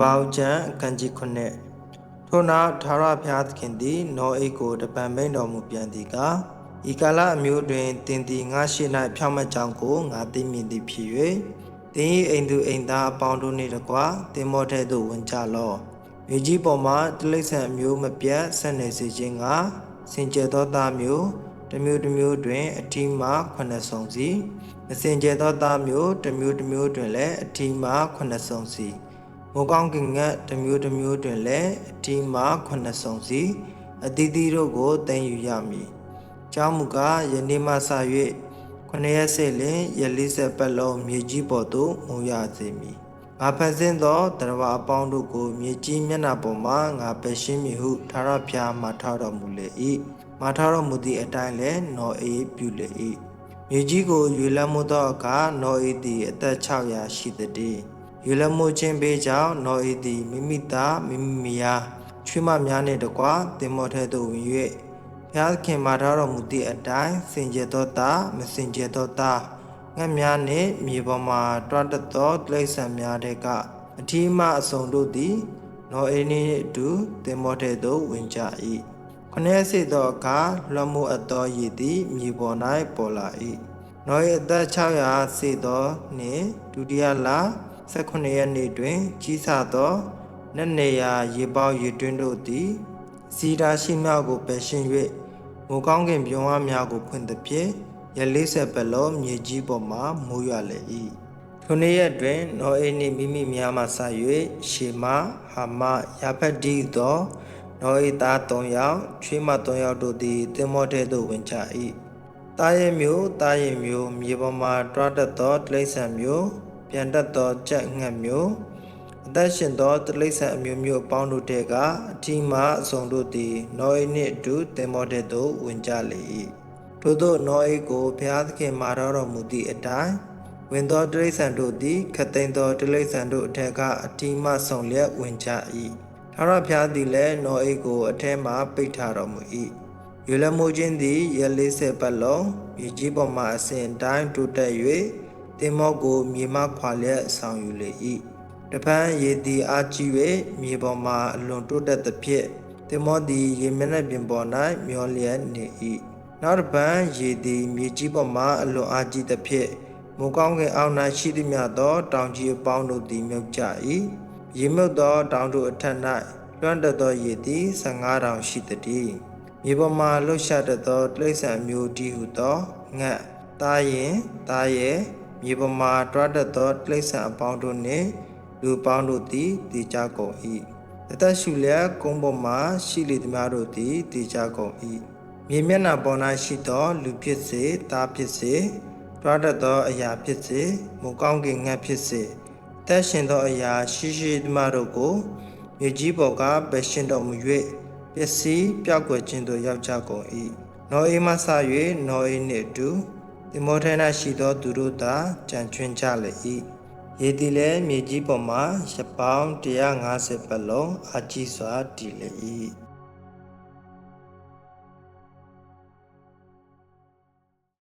ဘောက်ချံကံကြီးခုနှစ်ထို့နောက်ထာဝရဘုရားသခင်သည်နောအိတ်ကိုတပံမိန်တော်မူပြန်သည်ကဤကာလအမျိုးတွင်တင်သည်ငါရှိ၌ဖြောင့်မတ်ကြောင်းကိုငါသိမြင်သည်ဖြစ်၍တင်း၏အိမ်သူအိမ်သားအပေါင်းတို့နှင့်တကွတင်မောထဲသို့ဝင်ကြလော့မြေကြီးပေါ်မှာတိလိษံအမျိုးမပြတ်ဆက်နေစေခြင်းကစင်ကြယ်သောသားမျိုးတစ်မျိုးတစ်မျိုးတွင်အထီးမှခုနှစ်ဆောင်စီမစင်ကြယ်သောသားမျိုးတစ်မျိုးတစ်မျိုးတွင်လည်းအထီးမှခုနှစ်ဆောင်စီ မိုးကောင်းကင်ငတ်တစ်မျိုးတစ်မျိုးတွင်လည်းအထီးမှခုနှစ်ဆောင်စီအသီးသီးတို့ကိုတင်ယူရမည်ကျောင်းမူကားယနေ့မှစ၍ခொနရက်စေလင်ရလေးဆက်ပတ်လုံးမြေကြီးပေါ်သို့မူရစေမည်ငါဖန်ဆင်းသောတရဝအပေါင်းတို့ကို မြေကြီးမျက်နှာပေါ်မှငါပယ်ရှင်းမည်ဟုထာဝရဘုရားမှာထားတော်မူလေ၏မှာထားတော်မူသည့်အတိုင်းလည်းနောအေးပြုလေ၏မြေကြီးကိုရွေလမှုသောအခါနောအေးသည်အသက်600ရှိသည်။ ရွေလမှုခြင်းပေးကြောင့်နောအေးသည်မိမိသားမိမိမယားချွေးမများနှင့်တကွတင်မောထဲသို့ဝင်၍ဘုရားခင်မှာထားတော်မူသည့်အတိုင်းစင်ကြယ်သောသားမစင်ကြယ်သောသားငှက်များနှင့်မြေပေါ်မှတွားတတ်သောတိရစ္ဆာန်များတဲ့ကအထီးမှအစုံတို့သည်နောအေးနှင့်အတူတင်မောထဲသို့ဝင်ကြ၏ခொနည်းစေသောအခါလွှမ်းမိုးအပ်သောရည်သည်မြေပေါ်၌ပေါ်လာ၏နော၏အသက်600စေသောနှင့်ဒုတိယလ 18ရက်နေ့တွင် ကြီးဆသောနက်နေရာရေပေါရေတွင်းတို့သည်စီတာရှိမြောက်ကိုပယ်ရှင်း၍မိုးကောင်းကင်ပြုံးအားများကိုဖွင့်သည်ဖြင့်ရလေးဆက်ပလောမြေကြီးပေါ်မှမိုးရွာလေ၏ထိုနေ့ရက်တွင် နောအေနှင့်မိမိများမှဆ၍ရှေမဟာမယာဖက်ဒီသောနောအေသား၃ယောက်ချွေးမ၃ယောက်တို့သည်တင်မောထဲသို့ဝင်ကြ၏တာရဲ့မျိုးတာရဲ့မျိုးမြေပေါ်မှတွားတတ်သောတိရစ္ဆာန်မျိုး ပြန်တတ်သောကြက်ငှက်မျိုးအသက်ရှင်သောတိရစ္ဆာန်အမျိုးမျိုးအပေါင်းတို့တဲကအထီးမှအစုံတို့သည်နောအေနှင့်အတူတင်မောထဲသို့ဝင်ကြလေ၏ထို့သောနောအေကိုဘုရားသခင်မှာတော်မူသည့်အတိုင်းဝင်သောတိရစ္ဆာန်တို့သည်ခတ်သိမ်းသောတိရစ္ဆာန်တို့အထက်ကအထီးမှဆောင်လျက်ဝင်ကြ၏ထာဝရဘုရားသည်လည်းနောအေကိုအထက်မှပိတ်ထားတော်မူ၏ရွေလမိုးခြင်းသည်ရ40ပတ်လုံးမြေကြီးပေါ်မှအစဉ်တိုင်းတိုးတက်၍ တင်မောကိုမြေမှခွာလျက်ဆောင်ယူလေ၏တပန်းရေသည်အားကြီး၍မြေပေါ်မှအလွန်တိုးတက်သဖြင့်တင်မောသည်ရေမျက်နှာပြင်ပေါ်၌မျောလျက်နေ၏နောက်တပန်းရေသည်မြေကြီးပေါ်မှအလွန်အားကြီးသဖြင့်မိုးကောင်းကင်အောက်၌ရှိသည်မြသောတောင်ကြီးအပေါင်းတို့သည်မြုပ်ကြ၏ရေမြုပ်သောတောင်တို့အထက်၌လွှမ်းတသောရေသည်15တောင်ရှိသည်မြေပေါ်မှာလှုပ်ရှားတတ်သောတိရစ္ဆာန်မျိုးတည်ဟုသောငှက်သားရင်သားရဲ့ မြေပေါ်မှာတွားတတ်သောတိရစ္ဆာန်အပေါင်းတို့နှင့်လူပေါင်းတို့သည်တည်ကြကုန်၏အသက်ရှူလျက်ကုန်းပေါ်မှာရှိလေသည်များတို့သည်တည်ကြကုန်၏မြေမျက်နှာပေါ်၌ရှိသော လူဖြစ်စေသားဖြစ်စေတွားတတ်သောအရာဖြစ်စေမူကောင်းကင်ငှက်ဖြစ်စေသက်ရှင်သောအရာရှိရှိသည်များတို့ကိုမြေကြီးပေါ်ကပယ်ရှင်းတော်မူ၍ပစ္စည်းပြောက်ွယ်ခြင်းသို့ရောက်ကြကုန်၏နောအေမဆ၍နောအေနှင့်အတူ တိမောထဲ၌ရှိသောသူတို့သာကြံချွင်းကြလေ၏ရေသည်လည်းမြေကြီးပေါ်မှာရပောင်း150ပတ်လုံးအကြီးစွာတည်လေ၏